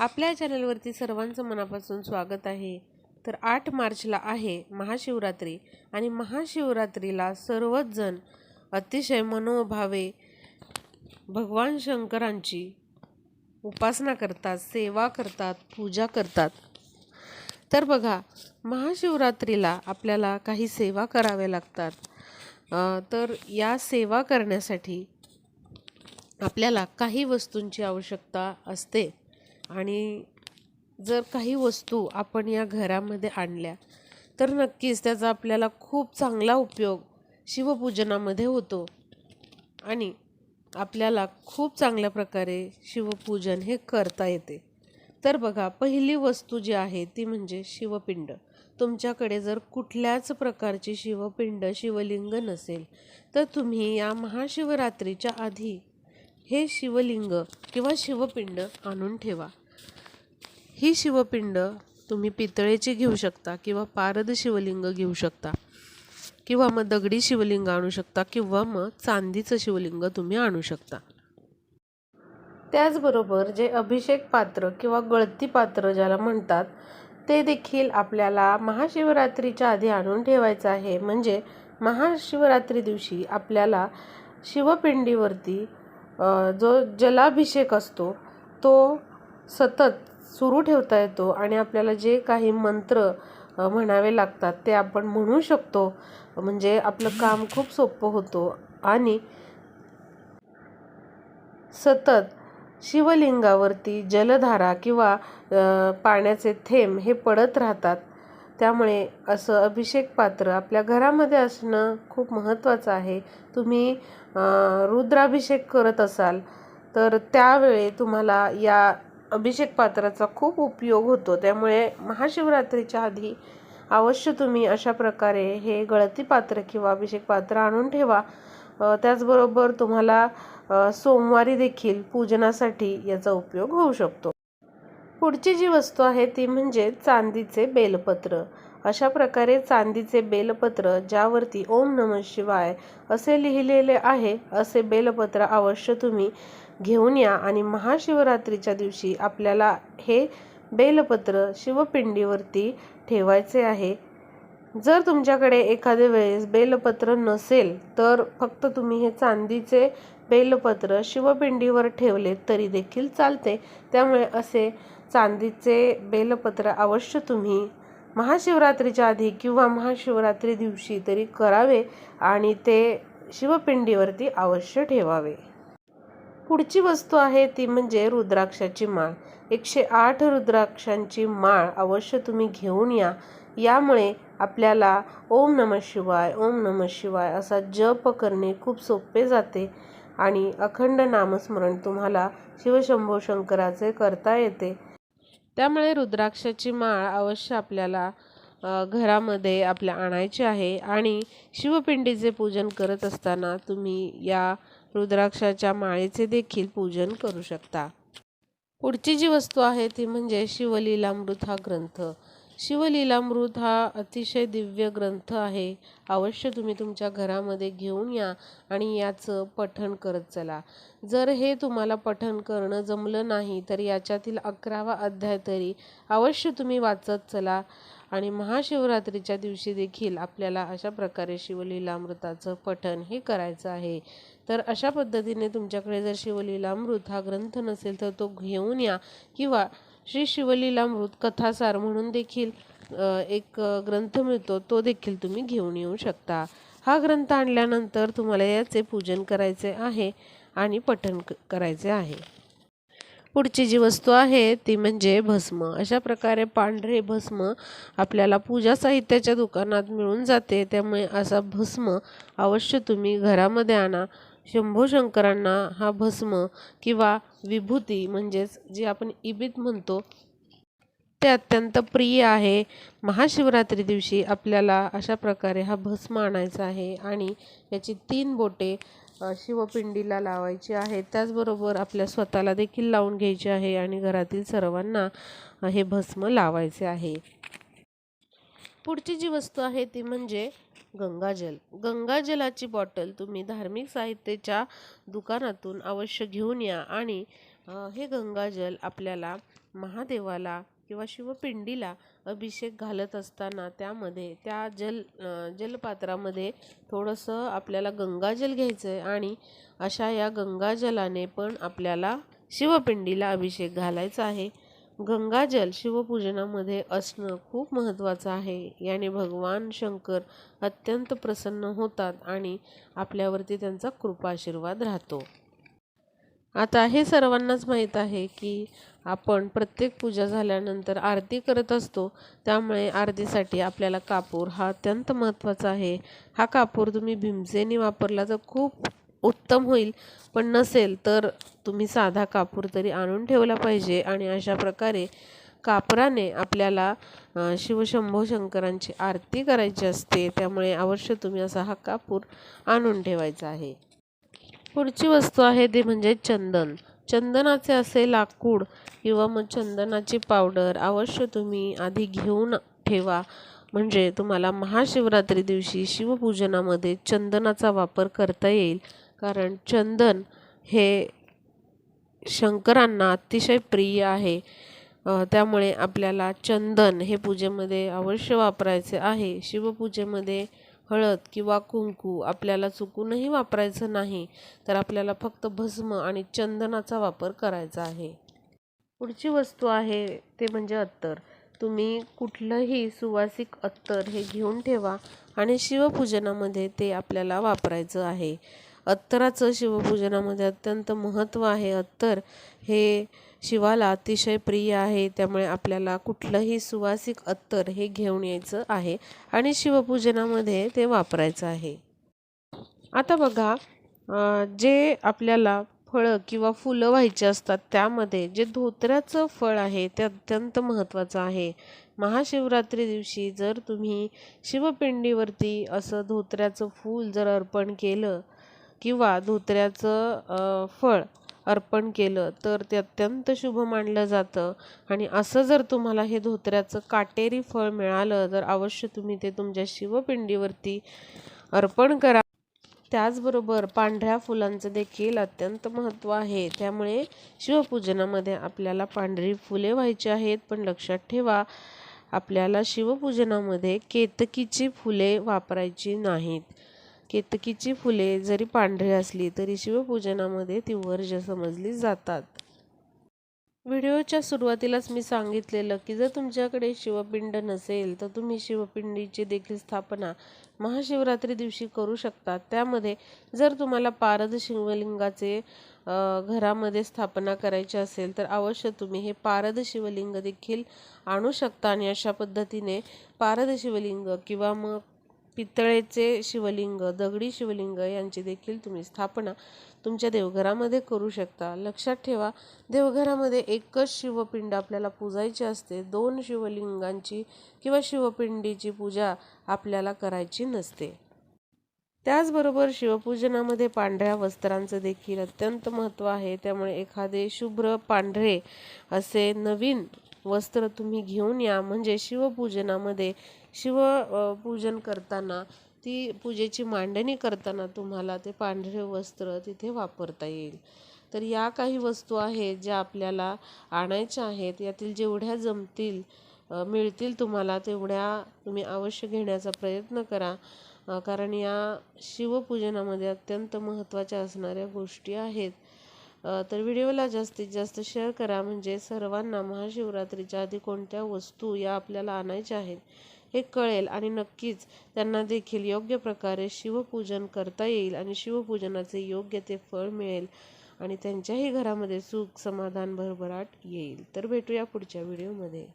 आपल्या चॅनलवरती सर्वांचं मनापासून स्वागत आहे. तर आठ मार्चला आहे महाशिवरात्री आणि महाशिवरात्रीला सर्वच जण अतिशय मनोभावे भगवान शंकरांची उपासना करतात सेवा करतात पूजा करतात. तर बघा महाशिवरात्रीला आपल्याला काही सेवा कराव्या लागतात. तर या सेवा करण्यासाठी आपल्याला काही वस्तूंची आवश्यकता असते. आणि जर काही वस्तू आपण या घरामध्ये आणल्या तर नक्कीच त्याचा आपल्याला खूप चांगला उपयोग शिवपूजनामध्ये होतो. आणि आपल्याला खूप चांगल्या प्रकारे शिवपूजन हे करता येते. तर बघा पहिली वस्तू जी आहे ती म्हणजे शिवपिंड. तुमच्याकडे जर कुठल्याच प्रकारची शिवपिंड शिवलिंग नसेल तर तुम्ही या महाशिवरात्रीच्या आधी हे शिवलिंग किंवा शिवपिंड आणून ठेवा. ही शिवपिंड तुम्ही पितळेची घेऊ शकता किंवा पारद शिवलिंग घेऊ शकता. किंवा मग दगडी शिवलिंग आणू शकता किंवा मग चांदीचं शिवलिंग तुम्ही आणू शकता. त्याचबरोबर जे अभिषेक पात्र किंवा गळती पात्र ज्याला म्हणतात ते देखील आपल्याला महाशिवरात्रीच्या आधी आणून ठेवायचं आहे. म्हणजे महाशिवरात्री दिवशी आपल्याला शिवपिंडीवरती जो जलाभिषेक असतो तो सतत सुरू ठेवता येतो आणि आपल्याला जे काही मंत्र म्हणावे लागतात ते आपण म्हणू शकतो. म्हणजे आपलं काम खूप सोपं होतं. आणि सतत शिवलिंगावरती जलधारा किंवा पाण्याचे थेंब हे पडत राहतात. त्यामुळे असं अभिषेक पात्र आपल्या घरामध्ये असणं खूप महत्त्वाचं आहे. तुम्ही रुद्राभिषेक करत असाल तर त्यावेळी तुम्हाला या अभिषेक पात्राचा खूप उपयोग होतो. त्यामुळे महाशिवरात्रीच्या आधी अवश्य तुम्ही अशा प्रकारे हे गळती पात्र किंवा अभिषेक पात्र आणून ठेवा. त्याचबरोबर तुम्हाला सोमवारी देखील पूजनासाठी याचा उपयोग होऊ शकतो. पुढची जी वस्तू आहे ती म्हणजे चांदीचे बेलपत्र. अशा प्रकारे चांदीचे बेलपत्र ज्यावरती ओम नम शिवाय असे लिहिलेले आहे असे बेलपत्र अवश्य तुम्ही घेऊन या आणि महाशिवरात्रीच्या दिवशी आपल्याला हे बेलपत्र शिवपिंडीवरती ठेवायचे आहे. जर तुमच्याकडे एखाद्या वेळेस बेलपत्र नसेल तर फक्त तुम्ही हे चांदीचे बेलपत्र शिवपिंडीवर ठेवले तरी देखील चालते. त्यामुळे असे चांदीचे बेलपत्र अवश्य तुम्ही महाशिवरात्रीच्या आधी किंवा महाशिवरात्री दिवशी तरी करावे आणि ते शिवपिंडीवरती अवश्य ठेवावे. पुढची वस्तू आहे ती म्हणजे रुद्राक्षाची माळ. एकशे आठ रुद्राक्षांची माळ अवश्य तुम्ही घेऊन या. यामुळे आपल्याला ओम नम शिवाय ओम नम शिवाय असा जप करणे खूप सोपे जाते आणि अखंड नामस्मरण तुम्हाला शिवशंभो शंकराचे करता येते. त्यामुळे रुद्राक्षाची माळ अवश्य आपल्याला घरामध्ये आपल्या आणायची आहे. आणि शिवपिंडीचे पूजन करत असताना तुम्ही या रुद्राक्षाच्या माळेचे देखील पूजन करू शकता. पुढची जी वस्तू आहे ती म्हणजे शिवलीलामृत हा ग्रंथ. शिवलीलामृत हा अतिशय दिव्य ग्रंथ आहे. अवश्य तुम्ही तुमच्या घरामध्ये घेऊन या आणि याचं पठण करत चला. जर हे तुम्हाला पठण करणं जमलं नाही तर याच्यातील अकरावा अध्याय तरी अवश्य तुम्ही वाचत चला आणि महाशिवरात्रीच्या दिवशी देखील आपल्याला अशा प्रकारे शिवलीलामृताचं पठण हे करायचं आहे. तर अशा पद्धतीने तुमच्याकडे जर शिवलीलामृत हा ग्रंथ नसेल तर तो घेऊन या किंवा श्री शिवलीलामृत कथासार म्हणून देखील एक ग्रंथ मिळतो तो देखील तुम्ही घेऊन येऊ शकता. हा ग्रंथ आणल्यानंतर तुम्हाला याचे पूजन करायचे आहे आणि पठण क- करायचे आहे. पुढची जी वस्तू आहे ती म्हणजे भस्म. अशा प्रकारे पांढरे भस्म आपल्याला पूजा साहित्याच्या दुकानात मिळून जाते. त्यामुळे असा भस्म अवश्य तुम्ही घरामध्ये आणा. शंभो शंकरांना हा भस्म किंवा विभूती म्हणजेच जी आपण इबित म्हणतो ते अत्यंत प्रिय आहे. महाशिवरात्री दिवशी आपल्याला अशा प्रकारे हा भस्म आणायचा आहे आणि याची तीन बोटे शिवपिंडीला लावायची आहे त्याचबरोबर आपल्या स्वतःला देखील लावून घ्यायची आहे आणि घरातील सर्वांना हे भस्म लावायचे आहे. पुढची जी वस्तू आहे ती म्हणजे गंगाजल. गंगाजलाची बॉटल तुम्ही धार्मिक साहित्याच्या दुकानातून अवश्य घेऊन या आणि हे गंगाजल आपल्याला महादेवाला किंवा शिवपिंडीला अभिषेक घालत असताना त्यामध्ये त्या जल जलपात्रामध्ये थोडंसं आपल्याला गंगाजल घ्यायचं आहे आणि अशा या गंगाजलाने पण आपल्याला शिवपिंडीला अभिषेक घालायचा आहे. गंगाजल शिवपूजनामध्ये असणं खूप महत्त्वाचं आहे. याने भगवान शंकर अत्यंत प्रसन्न होतात आणि आपल्यावरती त्यांचा कृपा आशीर्वाद राहतो. आता हे सर्वांनाच माहीत आहे की आपण प्रत्येक पूजा झाल्यानंतर आरती करत असतो त्यामुळे आरतीसाठी आपल्याला कापूर हा अत्यंत महत्त्वाचा आहे. हा कापूर तुम्ही भीमसेनी वापरला तर खूप उत्तम होईल. पण नसेल तर तुम्ही साधा कापूर तरी आणून ठेवला पाहिजे आणि अशा प्रकारे कापराने आपल्याला शिवशंभो शंकरांची आरती करायची असते. त्यामुळे अवश्य तुम्ही असा हा कापूर आणून ठेवायचा आहे. पुढची वस्तू आहे ते म्हणजे चंदन. चंदनाचे असे लाकूड किंवा मग चंदनाची पावडर अवश्य तुम्ही आधी घेऊन ठेवा. म्हणजे तुम्हाला महाशिवरात्री दिवशी शिवपूजनामध्ये चंदनाचा वापर करता येईल. कारण चंदन हे शंकरांना अतिशय प्रिय आहे. त्यामुळे आपल्याला चंदन हे पूजेमध्ये अवश्य वापरायचे आहे. शिवपूजेमध्ये हळद किंवा कुंकू आपल्याला चुकूनही वापरायचं नाही तर आपल्याला फक्त भस्म आणि चंदनाचा वापर करायचा आहे. पुढची वस्तू आहे ते म्हणजे अत्तर. तुम्ही कुठलंही सुवासिक अत्तर हे घेऊन ठेवा आणि शिवपूजनामध्ये ते आपल्याला वापरायचं आहे. अत्तराचं शिवपूजनामध्ये अत्यंत महत्त्व आहे. अत्तर हे शिवाला अतिशय प्रिय आहे. त्यामुळे आपल्याला कुठलंही सुवासिक अत्तर हे घेऊन यायचं आहे आणि शिवपूजनामध्ये ते वापरायचं आहे. आता बघा जे आपल्याला फळं किंवा फुलं व्हायची असतात त्यामध्ये जे धोत्र्याचं फळ आहे ते अत्यंत महत्त्वाचं आहे. महाशिवरात्री दिवशी जर तुम्ही शिवपिंडीवरती असं धोत्र्याचं फूल जर अर्पण केलं किंवा धोत्र्याचं फळ अर्पण केलं तर ते अत्यंत शुभ मानलं जातं. आणि असं जर तुम्हाला हे धोत्र्याचं काटेरी फळ मिळालं तर अवश्य तुम्ही ते तुमच्या शिवपिंडीवरती अर्पण करा. त्याचबरोबर पांढऱ्या फुलांचं देखील अत्यंत महत्त्व आहे. त्यामुळे शिवपूजनामध्ये आपल्याला पांढरी फुले व्हायची आहेत. पण लक्षात ठेवा आपल्याला शिवपूजनामध्ये केतकीची फुले वापरायची नाहीत. केतकीची फुले जरी पांढरी असली तरी शिवपूजनामध्ये ती वर्ज समजली जातात. व्हिडिओच्या सुरुवातीलाच मी सांगितलेलं की जर तुमच्याकडे शिवपिंड नसेल तर तुम्ही शिवपिंडीची देखील स्थापना महाशिवरात्री दिवशी करू शकता. त्यामध्ये जर तुम्हाला पारद शिवलिंगाचे घरामध्ये स्थापना करायची असेल तर अवश्य तुम्ही हे पारद शिवलिंग देखील आणू शकता आणि अशा पद्धतीने पारद शिवलिंग किंवा मग पितळेचे शिवलिंग दगडी शिवलिंग यांची देखील तुम्ही स्थापना तुमच्या देवघरामध्ये करू शकता. लक्षात ठेवा देवघरामध्ये एकच शिवपिंड आपल्याला पूजायची असते. दोन शिवलिंगांची किंवा शिवपिंडीची पूजा आपल्याला करायची नसते. त्याचबरोबर शिवपूजनामध्ये पांढऱ्या वस्त्रांचं देखील अत्यंत महत्त्व आहे. त्यामुळे एखादे शुभ्र पांढरे असे नवीन वस्त्र तुम्ही घेऊन या. म्हणजे शिवपूजनामध्ये शिव पूजन करताना ती पूजेची मांडणी करताना तुम्हाला ते पांढरे वस्त्र तिथे वापरता येईल. तर या काही वस्तू आहेत ज्या आपल्याला आणायच्या आहेत. यातील जेवढ्या जमतील मिळतील तुम्हाला तेवढ्या तुम्ही अवश्य घेण्याचा प्रयत्न करा. कारण या शिवपूजनामध्ये अत्यंत महत्त्वाच्या असणाऱ्या गोष्टी आहेत. तर व्हिडिओला जास्तीत जास्त शेअर करा. म्हणजे सर्वांना महाशिवरात्रीच्या आधी कोणत्या वस्तू या आपल्याला आणायच्या आहेत हे कळेल आणि नक्कीच त्यांना देखील योग्य प्रकारे शिवपूजन करता येईल आणि शिवपूजनाचे योग्य ते फळ मिळेल आणि त्यांच्याही घरामध्ये सुख समाधान भरभराट येईल. तर भेटूया पुढच्या व्हिडिओमध्ये.